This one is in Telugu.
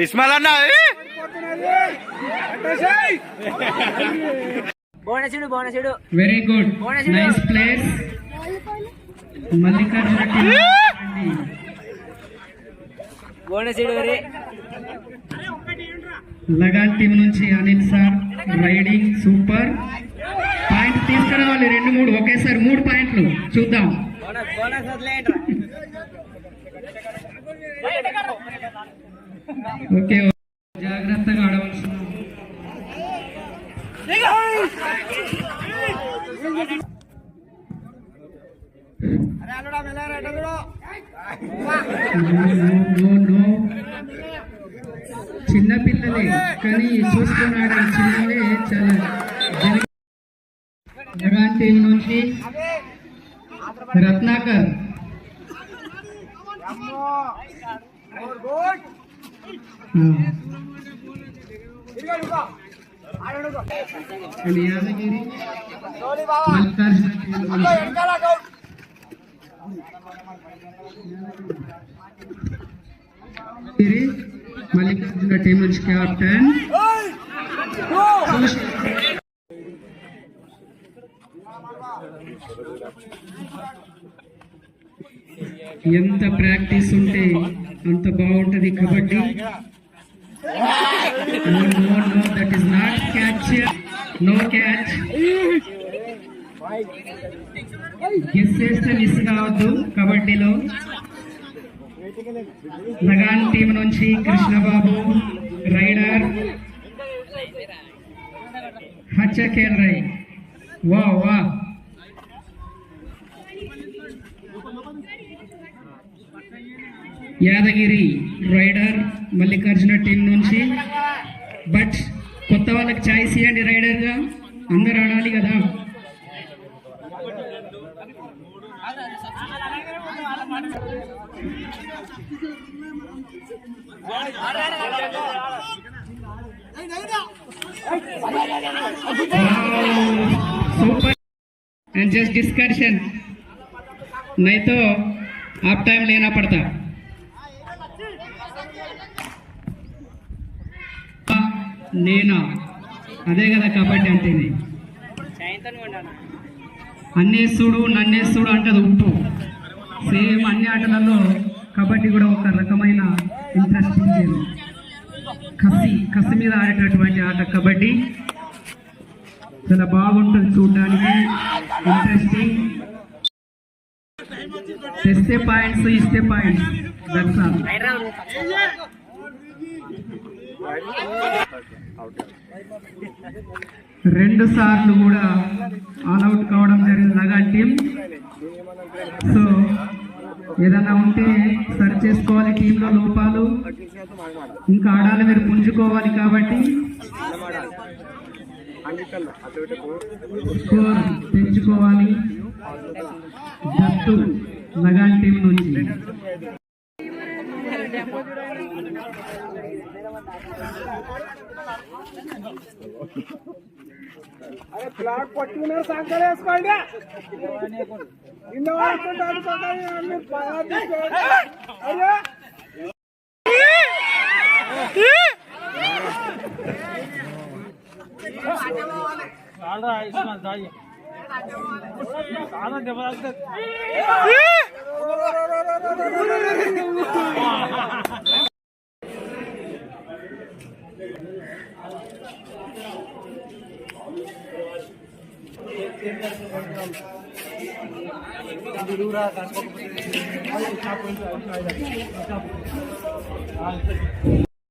ఇస్మాల్ అన్న బోనసుడు బోనసుడు. Very good nice place Mallikarjuna. బోనసుడు Lagaan team నుంచి Anil sir riding super. Point తీసుకురావాలి రెండు మూడు. ఒకేసారి మూడు పాయింట్లు. చూద్దాం. ఓకే జాగ్రత్తగా ఆడవలసిన No, no, no. చిన్న పిల్లలే కానీ చూసుకొని ఆడే చిన్నవే చాలా టీం నుంచి రత్నాకర్. మల్లికార్జున టీం నుంచి యాదగిరి మల్లికార్జున టీం నుంచి కెప్టెన్ ఎంత ప్రాక్టీస్ ఉంటే అంత బాగుంటది kabaddi no that is not catch no catch guess చేస్తే మిస్ కావద్దు కబడ్డీలో. లగాన్ టీం నుంచి కృష్ణబాబు రైడర్ హచ్చ కేల్ రై వా వా యాదగిరి రైడర్ మల్లికార్జున టీం నుంచి. బట్ కొత్త వాళ్ళకి ఛాయిస్ ఇవ్వండి రైడర్గా అందరు ఆడాలి కదా. సూపర్ అండ్ జస్ట్ డిస్కషన్ నైతో ఆఫ్ టైం లేనా పడతా. నేనా అదే కదా కబడ్డీ అంటేనే. అన్నేసుడు నన్నేసుడు అంటది ఉప్పు. సేమ్ అన్ని ఆటలలో కబడ్డీ కూడా ఒక రకమైన ఇంట్రెస్టింగ్ గేమ్ కసి కసి మీద ఆడేటటువంటి ఆట కబడ్డీ. చాలా బాగుంటుంది చూడడానికి. ఇంట్రెస్టింగ్ తెస్తే పాయింట్స్ ఇస్తే పాయింట్స్ దట్స్ ఆల్ రెండు సార్లు కూడా ఆల్అౌట్ కావడం జరిగింది లగాన్ టీం. సో ఏదైనా ఉంటే సరి చేసుకోవాలి టీంలో లోపాలు. ఇంకా ఆడాలి మీరు పుంజుకోవాలి కాబట్టి. స్కోర్ పెంచుకోవాలి జట్టు లగాన్ టీం నుంచి. అరే ప్లాట్ పట్టుకున్నారు సాయంకాలం వేసుకోండి ఇన్నో అయ్యో చాలా దెబ్బ ¡Suscríbete al!